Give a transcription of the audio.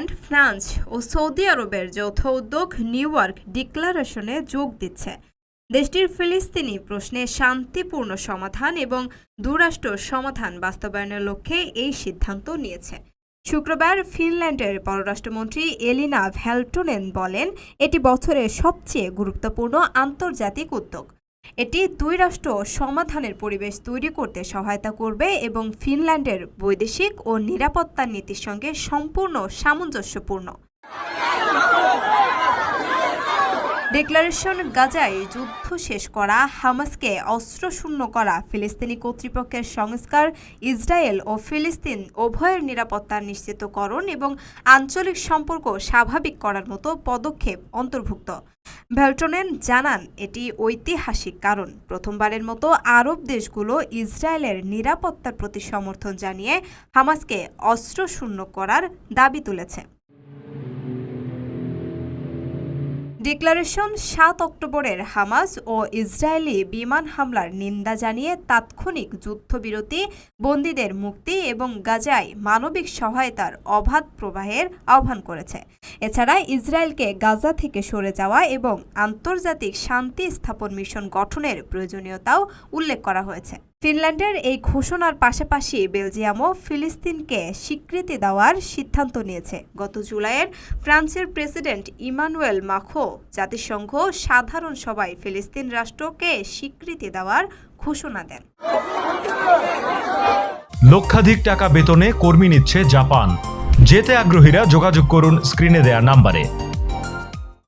Finland France ও Saudi আরবের যৌথ উদ্যোগ নিউ ইয়র্ক ডিক্লারেশনে যোগ দিচ্ছে। দেশটির ফিলিস্তিনি প্রশ্নে শান্তিপূর্ণ সমাধান এবং দুরাষ্ট্র সমাধান বাস্তবায়নের লক্ষ্যে এই সিদ্ধান্ত নিয়েছে। শুক্রবার ফিনল্যান্ডের পররাষ্ট্রমন্ত্রী এলিনা ভ্যালটোনেন বলেন, এটি বছরের সবচেয়ে গুরুত্বপূর্ণ আন্তর্জাতিক উদ্যোগ। এটি দুই রাষ্ট্র সমাধানের পরিবেশ তৈরি করতে সহায়তা করবে এবং ফিনল্যান্ডের বৈদেশিক ও নিরাপত্তা নীতির সঙ্গে সম্পূর্ণ সামঞ্জস্যপূর্ণ। ডিক্লারেশন গাজায় যুদ্ধ শেষ করা, হামাসকে অস্ত্রশূন্য করা, ফিলিস্তিনি কর্তৃপক্ষের সংস্কার, ইসরায়েল ও ফিলিস্তিন উভয়ের নিরাপত্তা নিশ্চিতকরণ এবং আঞ্চলিক সম্পর্ক স্বাভাবিক করার মতো পদক্ষেপ অন্তর্ভুক্ত। ভ্যালটনেন জানান, এটি ঐতিহাসিক কারণ। প্রথমবারের মতো আরব দেশগুলো ইসরায়েলের নিরাপত্তার প্রতি সমর্থন জানিয়ে হামাসকে অস্ত্রশূন্য করার দাবি তুলেছে। ডিক্লারেশন সাত অক্টোবরের হামাস ও ইসরায়েলি বিমান হামলার নিন্দা জানিয়ে তাৎক্ষণিক যুদ্ধবিরতি, বন্দীদের মুক্তি এবং গাজায় মানবিক সহায়তার অবাধ প্রবাহের আহ্বান করেছে। এছাড়া ইসরায়েলকে গাজা থেকে সরে যাওয়া এবং আন্তর্জাতিক শান্তি স্থাপন মিশন গঠনের প্রয়োজনীয়তাও উল্লেখ করা হয়েছে। ফিনল্যান্ডের এই ঘোষণার পাশাপাশি বেলজিয়ামও ফিলিস্তিনকে স্বীকৃতি দেওয়ার সিদ্ধান্ত নিয়েছে। গত জুলাইয়ের ফ্রান্সের প্রেসিডেন্ট ইমানুয়েল মাখো জাতিসংঘ সাধারণ সভায় ফিলিস্তিন রাষ্ট্রকে স্বীকৃতি দেওয়ার ঘোষণা দেন। লক্ষাধিক টাকা বেতনে কর্মী নিচ্ছে জাপান। যেতে আগ্রহীরা যোগাযোগ করুন স্ক্রিনে দেয়া নাম্বারে।